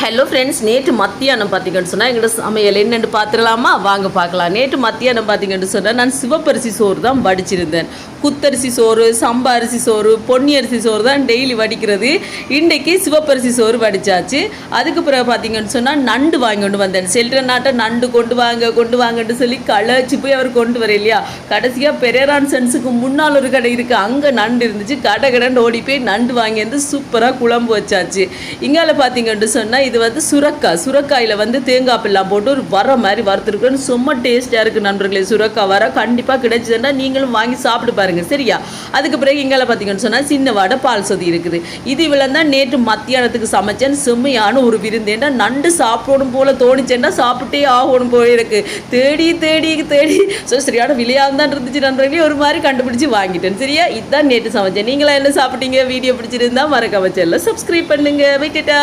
Hello friends நேற்று மத்தியானம் பார்த்தீங்கன்னு சொன்னால் எங்களோட சமையல் என்னென்னு பார்த்துடலாமா? வாங்க பார்க்கலாம். நேற்று மத்தியானம் பார்த்தீங்கன்னு சொன்னால் நான் சிவப்பரிசி சோறு தான் வடிச்சிருந்தேன். குத்தரிசி சோறு சம்பா அரிசி சோறு பொன்னி அரிசி சோறு தான் டெய்லி வடிக்கிறது. இன்றைக்கி சிவப்பரிசி சோறு வடிச்சாச்சு. அதுக்கு பிறகு பார்த்தீங்கன்னு சொன்னால் நண்டு வாங்கி கொண்டு வந்தேன். செல்ற நாட்டை நண்டு கொண்டு வாங்க கொண்டு வாங்கன்னு சொல்லி களைச்சி போய் அவர் கொண்டு வர இல்லையா? கடைசியாக பெரேரான் சென்ஸுக்கு முன்னால் ஒரு கடை இருக்குது அங்கே நண்டு இருந்துச்சு. கடை கடன் ஓடி போய் நண்டு வாங்கி வந்து சூப்பராக குழம்பு வச்சாச்சு. இங்கால பார்த்தீங்கன்னு சொன்னால் இது வந்து சுரக்காய் சுரக்காயில் வந்து தேங்காய் பில்லாம் போட்டு ஒரு வர மாதிரி வறுத்துருக்குன்னு சும்மா டேஸ்ட்டாக இருக்குது நண்பர்களே. சுரக்காய் வர கண்டிப்பாக கிடைச்சதுன்னா நீங்களும் வாங்கி சாப்பிட்டு பாருங்கள் சரியா? அதுக்கு பிறகு எங்களை பார்த்தீங்கன்னு சொன்னால் சின்ன வாடை பால் சொதி இருக்குது. இது இவ்வளோ தான் நேற்று மத்தியானத்துக்கு சமைச்சேன் செம்மையான ஒரு விருந்தேன்டா. நண்டு சாப்பிடணும் போல தோணிச்சேன்னா சாப்பிட்டே ஆகணும் போல இருக்கு. தேடி தேடி தேடி. ஸோ சரியான விலையாக தான் இருந்துச்சு நண்பர்களே. ஒரு மாதிரி கண்டுபிடிச்சி வாங்கிட்டேன். சரியா? இதுதான் நேற்று சமைச்சேன். நீங்களாம் என்ன சாப்பிட்டீங்க? வீடியோ பிடிச்சிருந்தா மறக்காம சேனலை சப்ஸ்கிரைப் பண்ணுங்க. விட்டுட்டா